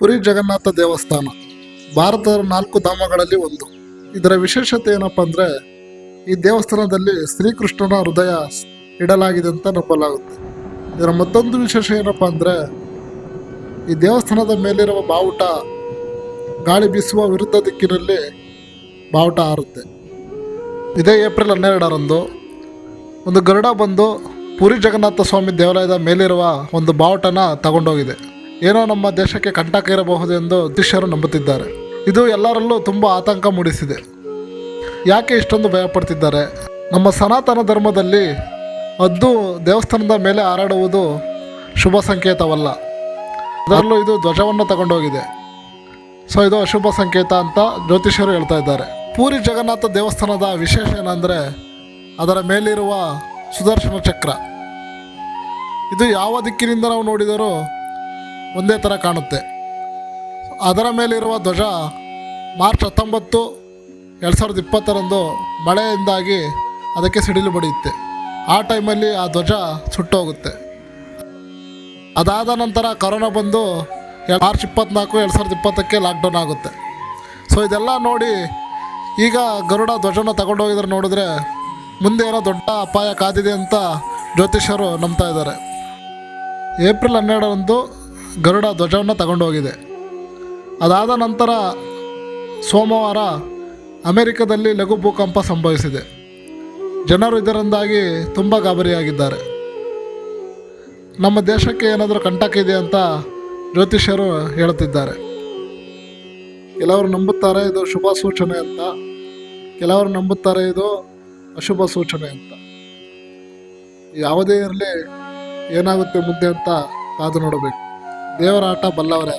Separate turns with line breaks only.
ಪುರಿ ಜಗನ್ನಾಥ ದೇವಸ್ಥಾನ. ಭಾರತದ ನಾಲ್ಕು ಧಾಮಗಳಲ್ಲಿ ಒಂದು. ಇದರ ವಿಶೇಷತೆ ಏನಪ್ಪ ಅಂದರೆ, ಈ ದೇವಸ್ಥಾನದಲ್ಲಿ ಶ್ರೀಕೃಷ್ಣನ ಹೃದಯ ಇಡಲಾಗಿದೆ ಅಂತ ನಂಬಲಾಗುತ್ತೆ. ಇದರ ಮತ್ತೊಂದು ವಿಶೇಷ ಏನಪ್ಪ ಅಂದರೆ, ಈ ದೇವಸ್ಥಾನದ ಮೇಲಿರುವ ಬಾವುಟ ಗಾಳಿ ಬೀಸುವ ವಿರುದ್ಧ ದಿಕ್ಕಿನಲ್ಲಿ ಬಾವುಟ ಹಾರುತ್ತೆ. ಇದೇ ಏಪ್ರಿಲ್ ಹನ್ನೆರಡರಂದು ಒಂದು ಗರುಡ ಬಂದು ಪುರಿ ಜಗನ್ನಾಥ ಸ್ವಾಮಿ ದೇವಾಲಯದ ಮೇಲಿರುವ ಒಂದು ಬಾವುಟನ ತಗೊಂಡೋಗಿದೆ. ಏನೋ ನಮ್ಮ ದೇಶಕ್ಕೆ ಕಂಟಕ ಇರಬಹುದೆಂದು ಜ್ಯೋತಿಷ್ಯರು ನಂಬುತ್ತಿದ್ದಾರೆ. ಇದು ಎಲ್ಲರಲ್ಲೂ ತುಂಬ ಆತಂಕ ಮೂಡಿಸಿದೆ. ಯಾಕೆ ಇಷ್ಟೊಂದು ಭಯಪಡ್ತಿದ್ದಾರೆ? ನಮ್ಮ ಸನಾತನ ಧರ್ಮದಲ್ಲಿ ಅದು ದೇವಸ್ಥಾನದ ಮೇಲೆ ಹಾರಾಡುವುದು ಶುಭ ಸಂಕೇತವಲ್ಲ. ಅದರಲ್ಲೂ ಇದು ಧ್ವಜವನ್ನು ತಗೊಂಡೋಗಿದೆ. ಸೊ ಇದು ಅಶುಭ ಸಂಕೇತ ಅಂತ ಜ್ಯೋತಿಷ್ಯರು ಹೇಳ್ತಾ ಇದ್ದಾರೆ. ಪೂರಿ ಜಗನ್ನಾಥ ದೇವಸ್ಥಾನದ ವಿಶೇಷ ಏನಂದರೆ, ಅದರ ಮೇಲಿರುವ ಸುದರ್ಶನ ಚಕ್ರ. ಇದು ಯಾವ ದಿಕ್ಕಿನಿಂದ ನಾವು ನೋಡಿದರೂ ಒಂದೇ ಥರ ಕಾಣುತ್ತೆ. ಅದರ ಮೇಲಿರುವ ಧ್ವಜ ಮಾರ್ಚ್ ಹತ್ತೊಂಬತ್ತು ಎರಡು ಸಾವಿರದ ಇಪ್ಪತ್ತರಂದು ಮಳೆಯಿಂದಾಗಿ ಅದಕ್ಕೆ ಸಿಡಿಲು ಬಡಿಯುತ್ತೆ. ಆ ಟೈಮಲ್ಲಿ ಆ ಧ್ವಜ ಸುಟ್ಟೋಗುತ್ತೆ. ಅದಾದ ನಂತರ ಕರೋನಾ ಬಂದು ಮಾರ್ಚ್ ಇಪ್ಪತ್ತ್ನಾಲ್ಕು ಎರಡು ಸಾವಿರದ ಇಪ್ಪತ್ತಕ್ಕೆ ಲಾಕ್ಡೌನ್ ಆಗುತ್ತೆ. ಸೊ ಇದೆಲ್ಲ ನೋಡಿ ಈಗ ಗರುಡ ಧ್ವಜನ ತಗೊಂಡೋಗಿದ್ರೆ ನೋಡಿದ್ರೆ ಮುಂದೆ ಏನೋ ದೊಡ್ಡ ಅಪಾಯ ಕಾದಿದೆ ಅಂತ ಜ್ಯೋತಿಷ್ಯರು ನಂಬ್ತಾ ಇದ್ದಾರೆ. ಏಪ್ರಿಲ್ ಹನ್ನೆರಡರಂದು ಗರುಡ ಧ್ವಜವನ್ನು ತಗೊಂಡೋಗಿದೆ. ಅದಾದ ನಂತರ ಸೋಮವಾರ ಅಮೆರಿಕದಲ್ಲಿ ಲಘು ಭೂಕಂಪ ಸಂಭವಿಸಿದೆ. ಜನರು ಇದರಿಂದಾಗಿ ತುಂಬ ಗಾಬರಿಯಾಗಿದ್ದಾರೆ. ನಮ್ಮ ದೇಶಕ್ಕೆ ಏನಾದರೂ ಕಂಟಕ ಇದೆ ಅಂತ ಜ್ಯೋತಿಷ್ಯರು ಹೇಳುತ್ತಿದ್ದಾರೆ. ಕೆಲವರು ನಂಬುತ್ತಾರೆ ಇದು ಶುಭ ಸೂಚನೆ ಅಂತ. ಕೆಲವರು ನಂಬುತ್ತಾರೆ ಇದು ಅಶುಭ ಸೂಚನೆ ಅಂತ. ಯಾವುದೇ ಇರಲಿ ಏನಾಗುತ್ತೆ ಮುಂದೆ ಅಂತ ಕಾದು ನೋಡಬೇಕು. ದೇವರ ಆಟ ಬಲ್ಲವರೇ